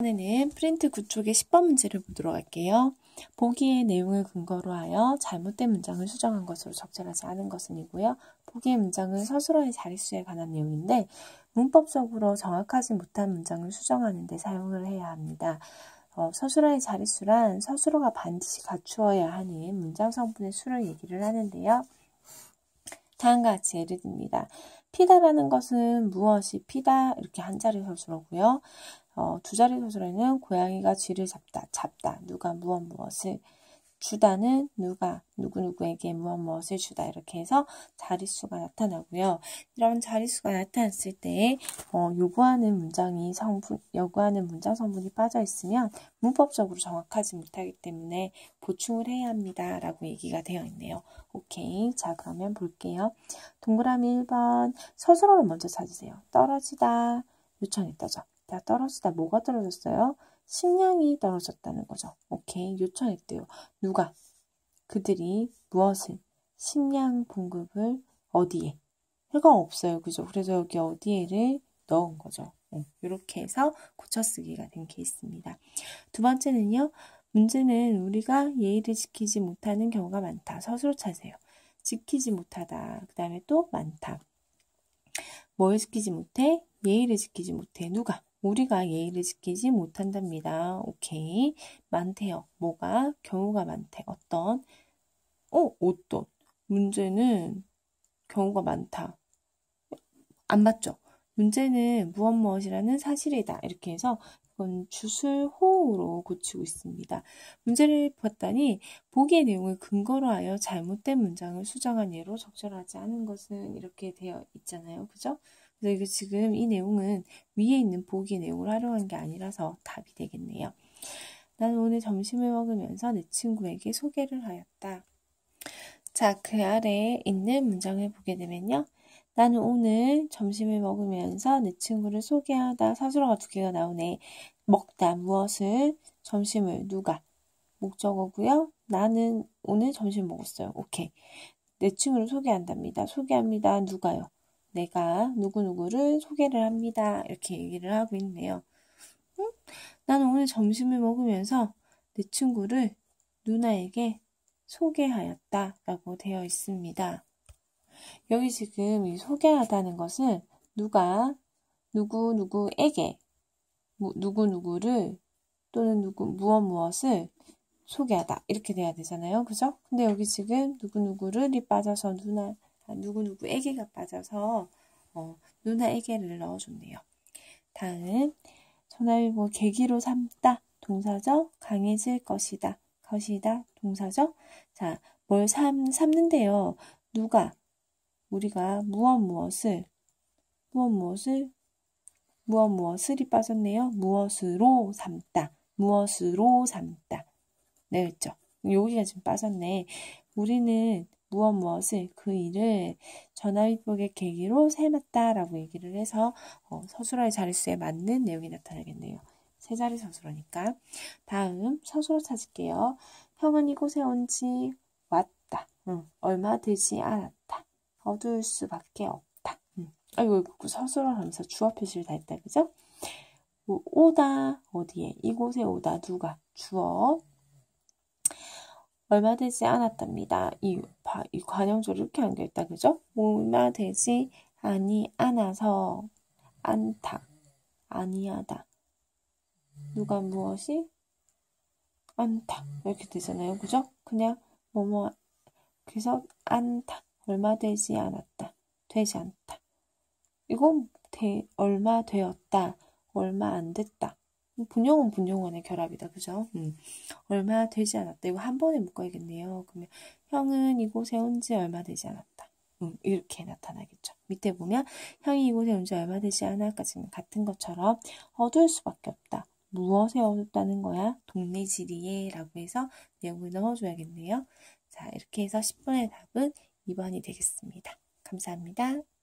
이번에는 프린트 9쪽의 10번 문제를 보도록 할게요. 보기의 내용을 근거로 하여 잘못된 문장을 수정한 것으로 적절하지 않은 것은 이고요. 보기의 문장은 서술어의 자릿수에 관한 내용인데 문법적으로 정확하지 못한 문장을 수정하는 데 사용을 해야 합니다. 어, 서술어의 자릿수란 서술어가 반드시 갖추어야 하는 문장 성분의 수를 얘기를 하는데요. 다음과 같이 예를 듭니다. 피다라는 것은 무엇이 피다 이렇게 한 자리 서술어고요. 어, 두 자리 서술에는 고양이가 쥐를 잡다, 잡다, 누가 무엇 무엇을 주다는 누가 누구누구에게 무엇 무엇을 주다 이렇게 해서 자릿수가 나타나고요. 이런 자릿수가 나타났을 때 어, 요구하는 문장이 성분 요구하는 문장 성분이 빠져 있으면 문법적으로 정확하지 못하기 때문에 보충을 해야 합니다라고 얘기가 되어 있네요. 오케이. 자, 그러면 볼게요. 동그라미 1번 서술어를 먼저 찾으세요. 떨어지다 요청했다죠. 자, 떨어지다 뭐가 떨어졌어요? 식량이 떨어졌다는 거죠. 오케이. 요청했대요. 누가? 그들이 무엇을? 식량 공급을 어디에? 해가 없어요. 그죠? 그래서 여기 어디에를 넣은 거죠. 네, 이렇게 해서 고쳐쓰기가 된 케이스입니다. 두 번째는요. 문제는 우리가 예의를 지키지 못하는 경우가 많다. 서술로 찾으세요. 지키지 못하다. 그 다음에 또 많다. 뭘 지키지 못해? 예의를 지키지 못해. 누가? 우리가 예의를 지키지 못한답니다. 오케이. 많대요. 뭐가? 경우가 많대. 어떤? 어, 어떤? 문제는 경우가 많다. 안 맞죠? 문제는 무엇 무엇이라는 사실이다. 이렇게 해서 이건 주술호으로 고치고 있습니다. 문제를 봤더니 보기의 내용을 근거로 하여 잘못된 문장을 수정한 예로 적절하지 않은 것은 이렇게 되어 있잖아요. 그죠? 그래서 지금 이 내용은 위에 있는 보기 내용을 활용한 게 아니라서 답이 되겠네요. 나는 오늘 점심을 먹으면서 내 친구에게 소개를 하였다. 자, 그 아래에 있는 문장을 보게 되면요. 나는 오늘 점심을 먹으면서 내 친구를 소개하다 서술어가 두 개가 나오네. 먹다 무엇을 점심을 누가 목적어고요. 나는 오늘 점심 먹었어요. 오케이. 내 친구를 소개한답니다. 소개합니다. 누가요? 내가 누구누구를 소개를 합니다. 이렇게 얘기를 하고 있네요. 응? 나는 오늘 점심을 먹으면서 내 친구를 누나에게 소개하였다. 라고 되어 있습니다. 여기 지금 이 소개하다는 것은 누가 누구누구에게 누구누구를 또는 누구 무엇 무엇을 소개하다 이렇게 돼야 되잖아요. 그죠? 근데 여기 지금 누구누구를 이 빠져서 누나 아, 누구누구에게가 빠져서 어, 누나에게를 넣어줬네요. 다음 전화위복 계기로 삼다 동사죠. 강해질 것이다. 것이다 동사죠. 자, 뭘 삼, 삼는데요. 누가 우리가 무엇 무엇을 무엇 무엇을 무엇 무엇을이 빠졌네요. 무엇으로 삼다. 무엇으로 삼다. 네, 그죠 여기가 지금 빠졌네. 우리는 무엇 무엇을 그 일을 전화위복의 계기로 삼았다라고 얘기를 해서 어, 서술어의 자릿수에 맞는 내용이 나타나겠네요. 세 자리 서술어니까. 다음 서술어 찾을게요. 형은 이곳에 온 지 왔다. 응, 얼마 되지 않았다. 어두울 수밖에 없다. 응. 아이고, 서술어 하면서 주어 표시를 다 했다. 그죠? 뭐, 오다, 어디에? 이곳에 오다, 누가? 주어. 얼마 되지 않았답니다. 이, 이 관형조를 이렇게 연결했다. 그죠? 얼마 되지 아니 않아서 않다. 아니하다. 누가 무엇이 않다. 이렇게 되잖아요. 그죠? 그냥 뭐뭐 그래서 않다. 얼마 되지 않았다. 되지 않다. 이건 되, 얼마 되었다. 얼마 안 됐다. 분용은 분용원의 결합이다. 그죠? 음. 얼마 되지 않았다. 이거 한 번에 묶어야겠네요. 그러면 형은 이곳에 온 지 얼마 되지 않았다. 음, 이렇게 나타나겠죠. 밑에 보면 형이 이곳에 온 지 얼마 되지 않아까지는 같은 것처럼 어두울 수밖에 없다. 무엇에 어둡다는 거야? 동네 지리에 라고 해서 내용을 넣어줘야겠네요. 자, 이렇게 해서 10번의 답은 2번이 되겠습니다. 감사합니다.